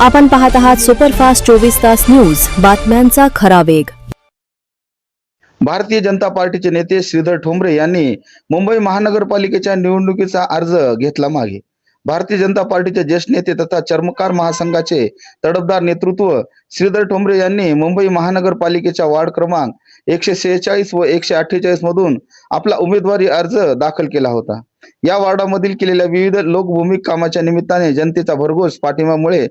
आपण पाहत आहात सुपरफास्ट चोवीस तास न्यूज. बातम्यांचा खरा वेग. भारतीय जनता पार्टीचे नेते श्रीधर ठोंबरे यांनी मुंबई महानगरपालिकेच्या निवडणुकीचा अर्ज घेतला मागे. भारतीय जनता पार्टीचे ज्येष्ठ नेते तथा चर्मकार महासंघाचे तडफदार नेतृत्व श्रीधर ठोंबरे यांनी मुंबई महानगरपालिकेच्या वार्ड क्रमांक एकशे सेहेचाळीस व एकशे अठ्ठेचाळीस मधून आपला उमेदवारी अर्ज दाखल केला होता. या वार्डामधील केलेल्या विविध लोकभूमिक कामाच्या निमित्ताने जनतेचा भरघोस पाठिंबामुळे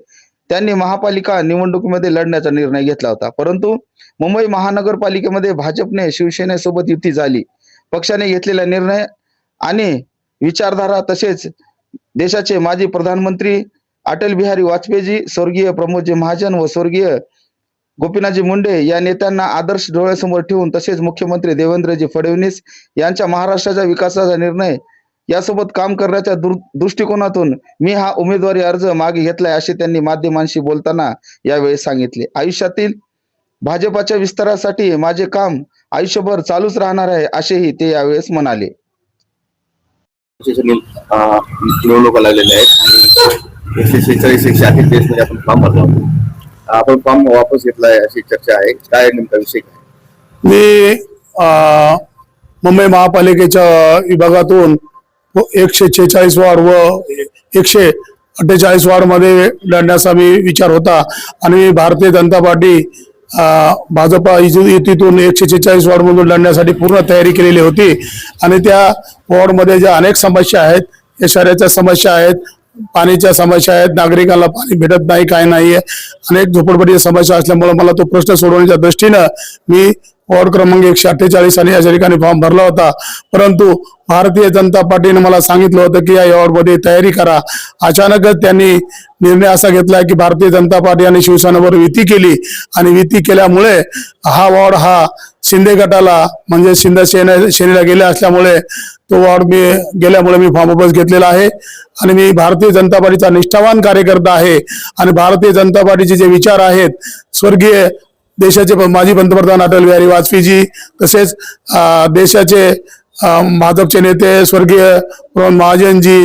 त्यांनी महापालिका निवडणुकीमध्ये लढण्याचा निर्णय घेतला होता. परंतु मुंबई महानगरपालिकेमध्ये भाजपने शिवसेनेसोबत युती झाली. पक्षाने घेतलेला निर्णय आणि विचारधारा तसेच देशाचे माजी प्रधानमंत्री अटल बिहारी वाजपेयीजी स्वर्गीय प्रमोदजी महाजन व स्वर्गीय गोपीनाथजी मुंडे या नेत्यांना आदर्श डोळ्यासमोर ठेवून तसेच मुख्यमंत्री देवेंद्रजी फडणवीस यांच्या महाराष्ट्राच्या विकासाचा निर्णय यासोबत काम करण्याच्या दृष्टिकोनातून मी हा उमेदवारी अर्ज मागे घेतलाय असे त्यांनी माध्यमांशी बोलताना यावेळी सांगितले. आयुष्यातील भाजपाच्या विस्तारासाठी माझे काम आयुष्यभर चालूच राहणार आहे असेही ते यावेळेस म्हणाले. निवडणुका लागलेल्या आहेत आणि एकशे शेहेचाळीस एकशे अठ्ठेचाळीसमध्ये आपण फॉर्म भरला होता. आपण फॉर्म वापस घेतलाय अशी चर्चा आहे. काय नेमका विषय? काय मी अ, मुंबई महापालिकेच्या विभागातून एकशे छेचाळीस वार्ड व एकशे अठ्ठेचाळीस वार्डमध्ये लढण्याचा मी विचार होता. आणि भारतीय जनता पार्टी भाजपा युतीतून एकशे छेचाळीस वार्ड मधून लढण्यासाठी पूर्ण तयारी केलेली होती. आणि त्या वॉर्डमध्ये ज्या अनेक समस्या आहेत या शहराच्या समस्या आहेत पाण्याच्या समस्या आहेत नागरिकांना पाणी भेटत नाही काय नाही अनेक झोपडपट्टीच्या समस्या असल्यामुळे मला तो प्रश्न सोडवण्याच्या दृष्टीनं मी वॉर्ड क्रमांक एकशे अठ्ठेचाळीस आणि या ठिकाणी फॉर्म भरला होता. परंतु भारतीय जनता पार्टीने मला सांगितलं होतं की या वॉर्डमध्ये तयारी करा. अचानकच त्यांनी निर्णय असा घेतला की भारतीय जनता पार्टी आणि शिवसेनेवर युती केली. आणि युती केल्यामुळे हा वॉर्ड हा शिंदे गटाला म्हणजे शिंदे सेने सेनेला गेले असल्यामुळे तो वॉर्ड मी गेल्यामुळे मी फॉर्म वापस घेतलेला आहे. आणि मी भारतीय जनता पार्टीचा निष्ठावान कार्यकर्ता आहे. आणि भारतीय जनता पार्टीचे जे विचार आहेत स्वर्गीय देशाचे प- माजी पंतप्रधान अटल बिहारी वाजपेयीजी तसेच देशाचे भाजपचे नेते स्वर्गीय प्रमोद महाजनजी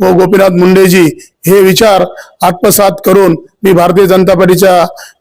व गोपीनाथ मुंडेजी हे विचार आत्मसात करून मी भारतीय जनता पार्टीच्या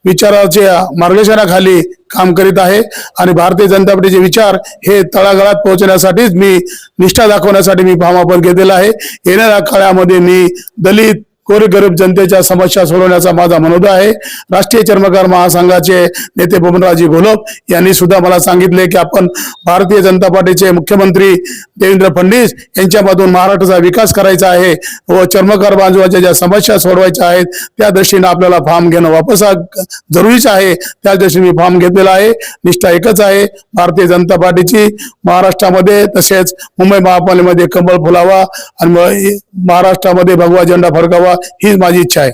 विचाराच्या मार्गदर्शनाखाली काम करीत आहे आणि भारतीय जनता पार्टीचे विचार हे तळागाळात पोहोचण्यासाठीच मी निष्ठा दाखवण्यासाठी मी फॉर्म घेतलेला आहे. येणाऱ्या काळामध्ये मी दलित गोरगरीब जनतेच्या समस्या सोडवण्याचा माझा मनोदय आहे. राष्ट्रीय चर्मकार महासंघाचे नेते बबनरावजी घोलप यांनी सुद्धा मला सांगितले की आपण भारतीय जनता पार्टीचे मुख्यमंत्री देवेंद्र फडणवीस यांच्यामधून महाराष्ट्राचा विकास करायचा आहे व चर्मकार बांधवाच्या ज्या समस्या सोडवायच्या आहेत त्या दृष्टीने आपल्याला फॉर्म घेणं वापस जरुरीच आहे. त्या दृष्टीने मी फॉर्म घेतलेला आहे. निष्ठा एकच आहे. भारतीय जनता पार्टीची महाराष्ट्रामध्ये तसेच मुंबई महापालिकेमध्ये कमळ फुलावा आणि महाराष्ट्रामध्ये भगवा झेंडा फडकावा हीच माझी इच्छा आहे